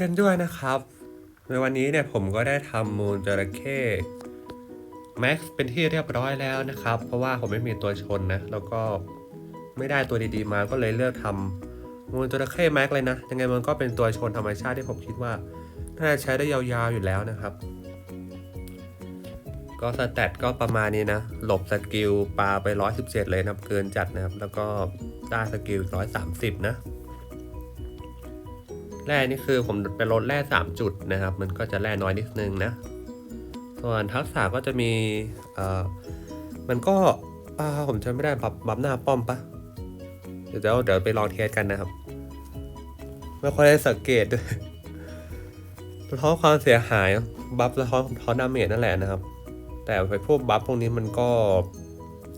กันด้วยนะครับ ในวันนี้เนี่ยผมก็ได้ทำมูลจระเข้แม็กซ์เป็นที่เรียบร้อยแล้วนะครับ เพราะว่าผมไม่มีตัวชนนะ แล้วก็ไม่ได้ตัวดีๆมาก็เลยเลือกทำมูลจระเข้แม็กซ์เลยนะ ยังไงมันก็เป็นตัวชนธรรมชาติที่ผมคิดว่าน่าจะใช้ได้ยาวๆอยู่แล้วนะครับ ก็สแตทก็ประมาณนี้นะ หลบสกิลปลาไป 117 เลยนับเกินจัดนะครับ แล้วก็ได้สกิลอีก130 นะ แร่นี่คือผมไปลดแร่3จุดนะครับ มันก็จะแร่น้อยนิดนึงนะ ส่วนทักษะก็จะมีเอ่อมันก็ผมจำไม่ได้บับบับหน้าป้อมปะเดี๋ยวเดี๋ยวไปลองเทสกันนะครับ ไม่ค่อยได้สังเกตด้วยสะท้อนความเสียหายบัฟสะท้อนท้อนดาเมจนั่นแหละนะครับ แต่ไปพวกบัฟพวกนี้มันก็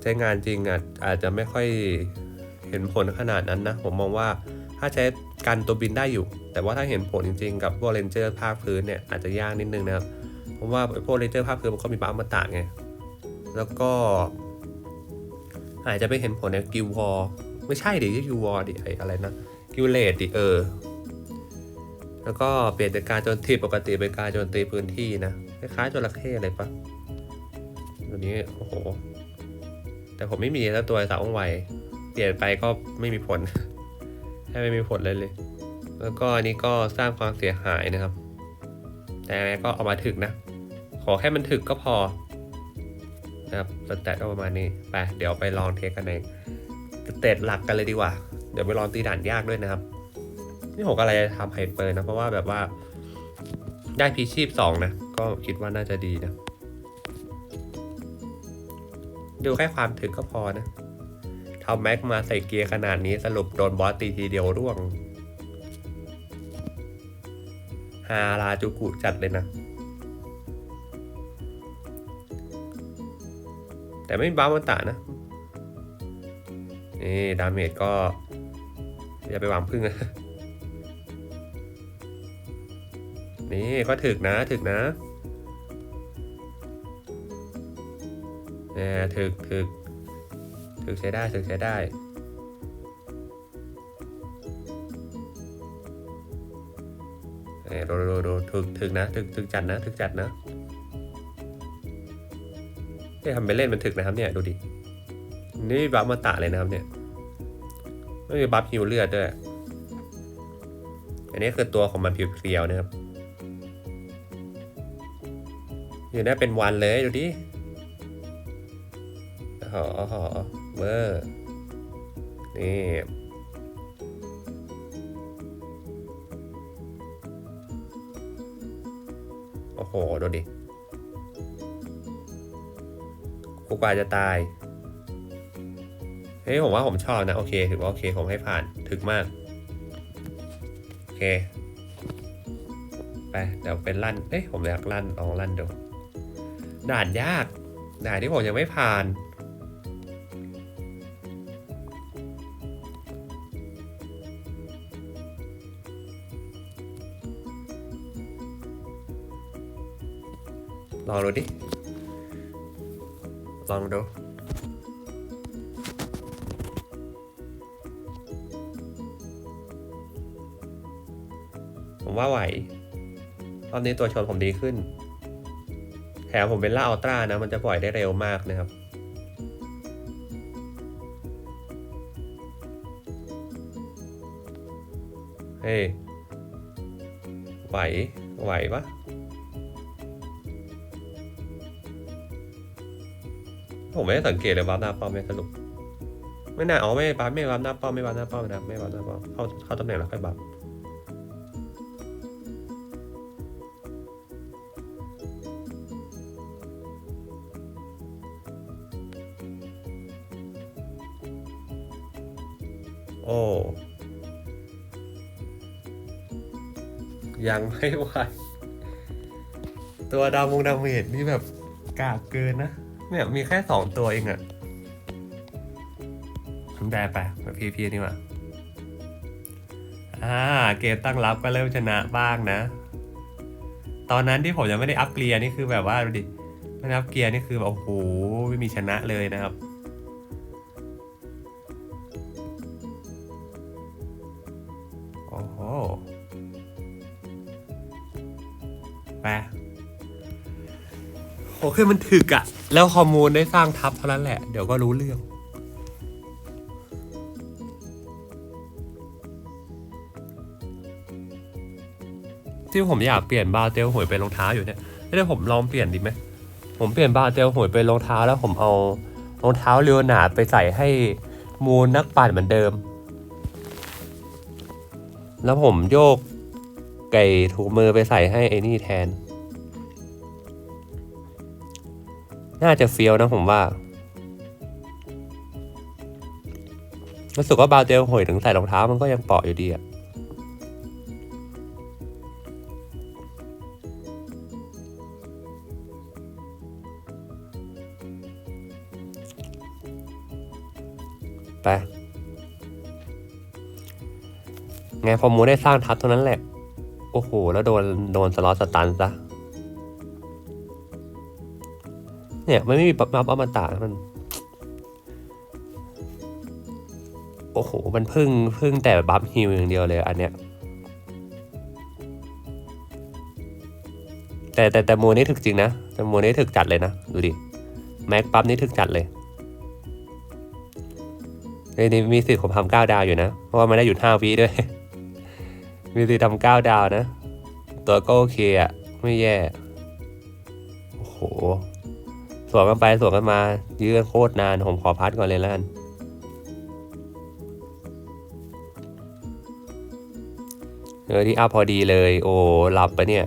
ใช้งานจริงอะอาจจะไม่ค่อยเห็นผลขนาดนั้นนะ ผมมองว่า ถ้าใช้กันตัวบินได้อยู่ แต่ว่าถ้าเห็นผลจริงๆ กับพวกเรนเจอร์ภาคพื้นเนี่ยอาจจะยากนิดนึงนะครับเพราะว่าพวกเรนเจอร์ภาคพื้นมันก็มีบัฟอมาตะไงแล้วก็ อาจจะไม่เห็นผลในกิลวอลไม่ใช่ดิกิลวอลดิไออะไรนะกิลเลดดิเออแล้วก็เปลี่ยนจากการโจมตีปกติเป็นการโจมตีพื้นที่นะคล้ายๆจระเข้อะไรปะตัวนี้โอ้โห แต่ผมไม่มีแล้วตัวสาวองไวเปลี่ยนไปก็ไม่มีผล แค่ไม่มีผลเลยเลย แล้วก็อันนี้ก็สร้างความเสียหายนะครับ แต่ก็เอามาถึกนะ ขอแค่มันถึกก็พอนะครับสแตทประมาณนี้ไปเดี๋ยวไปลองเทสกันในสเตตหลักกันเลยดีกว่า เดี๋ยวไปลองตีด่านยากด้วยนะครับ นี่ผมอะไรทำไฮเปอร์นะเพราะว่าแบบว่า ได้พีชีพสองนะ ก็คิดว่าน่าจะดีนะ ดูแค่ความถึกก็พอนะ ทำแม็กมาใส่เกียร์ขนาดนี้สรุปโดนบอสตีทีเดียวร่วงฮาราจูกุจัดเลยนะ แต่ไม่มีบ้ามันตะนะ นี่ ดาเมจก็ อย่าไปหวังพึ่งนะ นี่ก็ถึกนะถึกนะเนี่ยถึกถึก ถึกใช้ได้ถึกใช้ได้เนี่ยดูดูดูถึกถึกนะถึกถึกจัดนะถึกจัดนะเนี่ยทำไปเล่นมันถึกนะครับเนี่ยดูดินี่บัฟมาตะเลยนะครับเนี่ยไม่มีบัฟฮิวเลือดด้วยอันนี้คือตัวของมันเพียวๆนะครับอยู่ได้เป็นวันเลยดูดิ หอหอเบอร์นี่โอ้โห ดูดิกูกว่าจะตาย เฮ้ย ผมว่าผมชอบนะ โอเค ถือว่าโอเค ผมให้ผ่าน ถึกมาก โอเค ไป เดี๋ยวเป็นลั่น เอ้ย ผมอยากลั่น ลองลั่นดู ด่านยาก ด่านที่ผมยังไม่ผ่าน องดูดิลองดูผมว่าไหว รอบนี้ตัวชนผมดีขึ้น แถมผมเป็นล่าอัลตร้านะ มันจะปล่อยได้เร็วมากนะครับ เฮ้ยไหว ไหวปะ ผมไม่ได้สังเกตเลยวับหน้าป้อมไม่สรุปไม่น่าอ๋อไม่บัฟไม่วับหน้าป้อมไม่วับหน้าป้อมนะไม่วับหน้าป้อมเข้าเข้าตำแหน่งแล้วค่อยบัฟโอ้ยังไม่ไหวตัวดาวมงดาเมจนี่แบบกากเกินนะ เนี่ยมีแค่สองตัวเองอะได้ไปมาพีพีนี่ว่าอ่า เกมตั้งรับก็เริ่มชนะบ้างนะ ตอนนั้นที่ผมยังไม่ได้อัพเกียร์นี่คือแบบว่าดูดิไม่อัพเกียร์นี่คือแบบโอ้โหไม่มีชนะเลยนะครับโอ้โหไป อเคมันถึกอะแล้วฮอร์โมนได้สร้างทับเท่านั้นแหละ เดี๋ยวก็รู้เรื่อง ที่ผมอยากเปลี่ยนบาเตลหวยเป็นรองเท้าอยู่เนี่ยไม่ได้ผมลองเปลี่ยนดีไหมผมเปลี่ยนบาเตลหวยเป็นรองเท้าแล้วผมเอารองเท้าเรียวหนาไปใส่ให้มูลนักปั่นเหมือนเดิม แล้วผมโยกไก่ถูมือไปใส่ให้ไอ้นี่แทน น่าจะเฟี้ยวนะผมว่ารู้สึกว่าบาเตลหวยถึงใส่รองเท้ามันก็ยังเปาะอยู่ดีอะไปไงพอมูได้สร้างทัพเท่านั้นแหละ โอ้โห แล้วโดนโดนสล็อตสตันซะ เนี่ยมันไม่มีปั๊บปั๊บอมตะมัน โอ้โห มันพึ่งพึ่งแต่บัฟฮิลอย่างเดียวเลยอันเนี้ยแต่แต่แต่โมนี่ถึกจริงนะแต่โมนี่ถึกจัดเลยนะ ดูดิ แม็กปั๊บนี่ถึกจัดเลยในนี้มีสิทธิ์ผมทำเก้าดาวอยู่นะ เพราะว่ามันได้หยุดห้าวิด้วย มีสิทธิ์ทำเก้าดาวนะ ตัวก็โอเคอะไม่แย่ โอ้โห สวนกันไปสวนกันมา ยื้อกันโคตรนานผมขอพัดก่อนเลยแล้วกันเออที่อัพพอดีเลย โอ้หลับปะเนี่ย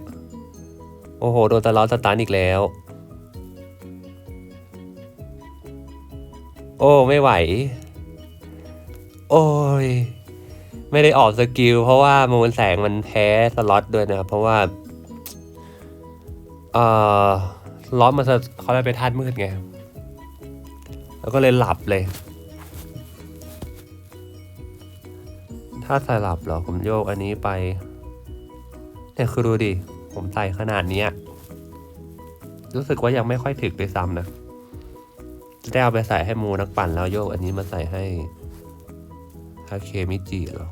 โอ้โห โดนตะลอสตาร์อีกแล้ว โอ้ไม่ไหว โอ้ย ไม่ได้ออกสกิล เพราะว่ามูลแสงมันแพ้สล็อตด้วยนะครับเพราะว่า เอ่อ สล็อตมันจะเขาได้ไปธาตุมืดไง แล้วก็เลยหลับเลยถ้าใส่หลับเหรอผมโยกอันนี้ไปเนี่ยคือดูดิ ผมใส่ขนาดนี้รู้สึกว่ายังไม่ค่อยถึกด้วยซ้ำนะจะได้เอาไปใส่ให้มูนักปั่นแล้วโยกอันนี้มาใส่ให้ฮาเคมิจิเหรอ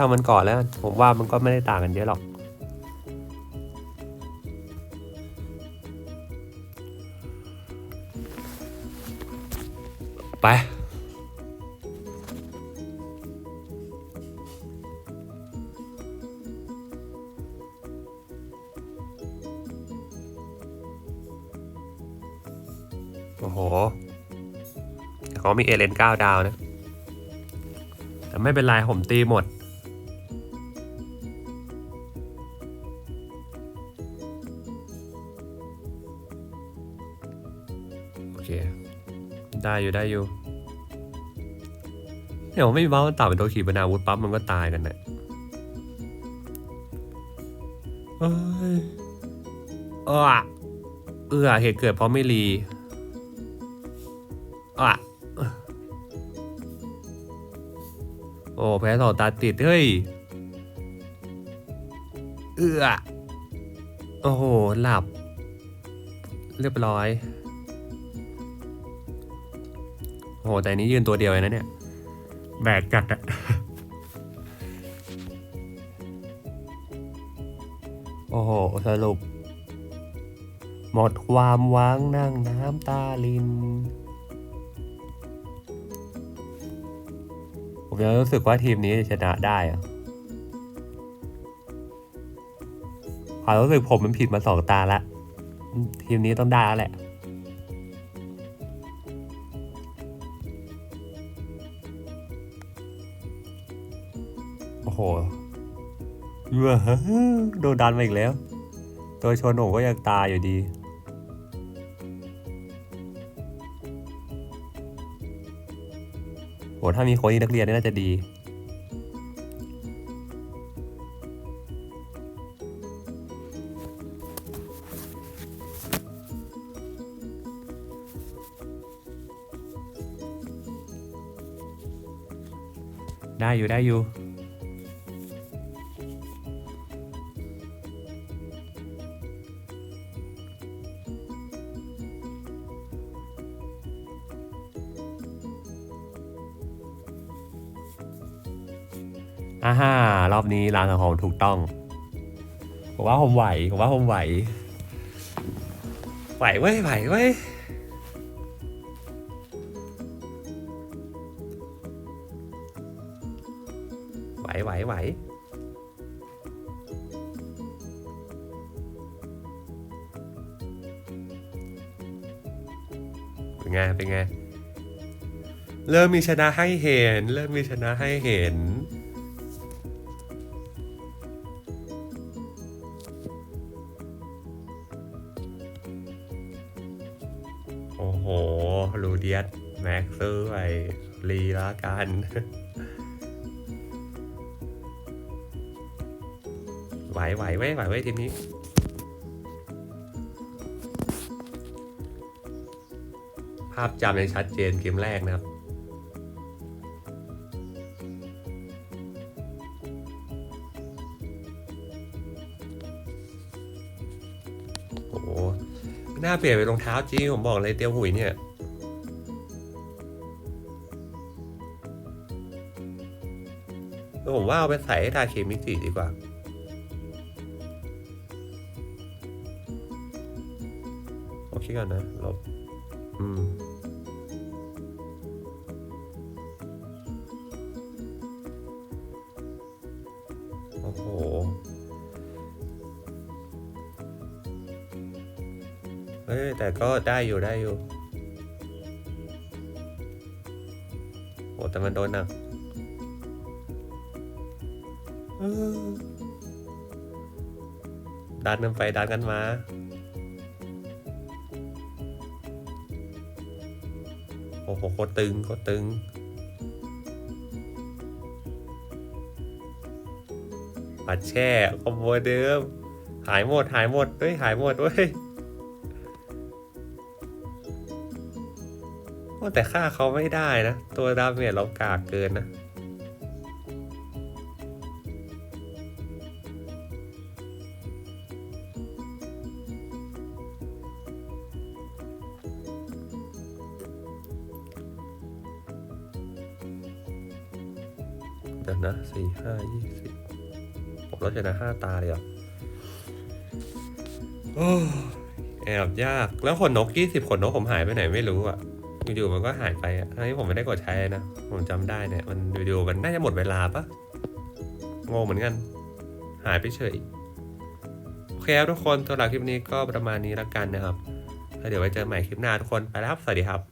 ช่างมันก่อนแล้ว ผมว่ามันก็ไม่ได้ต่างกันเยอะหรอกไปโอ้โหเขามีเอเลนเก้าดาวนะ แต่ไม่เป็นไร ผมตีหมด ได้อยู่ได้อยู่เดี๋ยวไม่มีบ้ามันต่าเป็นตัวขี่ปนาวุธปั๊บมันก็ตายกันนะเอ้ยเออเออเหตุเกิดเพราะไม่รีอะโอ้แพ้สอตาติด เฮ้ย เอือโอ้โห หลับ เรียบร้อย หแต่อันนี้ยืนตัวเดียวเลยนะเนี่ย แบกจัดอะโอ้โห สรุป หมดความหวังนั่งน้ำตาลิน ผมยังรู้สึกว่าทีมนี้จะชนะได้อะความรู้สึกผมมันผิดมาสองตาละอืมทีมนี้ต้องได้แล้วแหละ โอ้โหเว้โดนดันมาอีกแล้ว ตัวชนผมก็ยังตายอยู่ดี โห ถ้ามีโค้ชนักเรียนนี่น่าจะดีได้อยู่ได้อยู่ารอบนี้ร้านของถูกต้องผมว่าผมไหวผมว่าผมไหว ไหวเว้ยไหวเว้ยไหวไหวไหวเป็นไงเป็นไงเริ่มมีชนะให้เห็น เริ่มมีชนะให้เห็น ลูเดียสแม็กซื้อไปรีละกันไหวไหวไว้ยไหวไว้ยทีมนี้ภาพจำยังชัดเจนเกมแรกนะครับ โอ้หน่าเปลี่ยนเป็นรองเท้าจริงผมบอกเลยเตียวหุยเนี่ย ว่าเอาไปใส่ให้ทาเคมิจิดีกว่า โอเคก่อนนะลบอืมโอ้โหเฮ้ยแต่ก็ได้อยู่ได้อยู่โอ้แต่มันโดนหนัก ดันกันไปดันกันมา โอ้โหโคตรตึงโคตรตึง ปัดแช่คอมโบเดิม หายหมด หายหมดเฮ้ย หายหมดเว้ยโอ้แต่ค่าเขาไม่ได้นะ ตัวดาเมจเรากากเกินนะ สี่ห้ายี่สิบผมลดชนะห้าตาเลยอโอ้ยแอบยาก แล้วขนนกยี่สิบขนนกผมหายไปไหนไม่รู้อะอยู่ๆมันก็หายไปอะทั้งที่ผมไม่ได้กดใช้นะ ผมจำได้เนี่ย มันวิดีโอมันน่าจะหมดเวลาปะงงเหมือนกัน หายไปเฉยโอเคครับทุกคนสำหรับคลิปนี้ก็ประมาณนี้แล้วกันนะครับแล้วเดี๋ยวไว้เจอใหม่คลิปหน้าทุกคนไปแล้วครับ สวัสดีครับ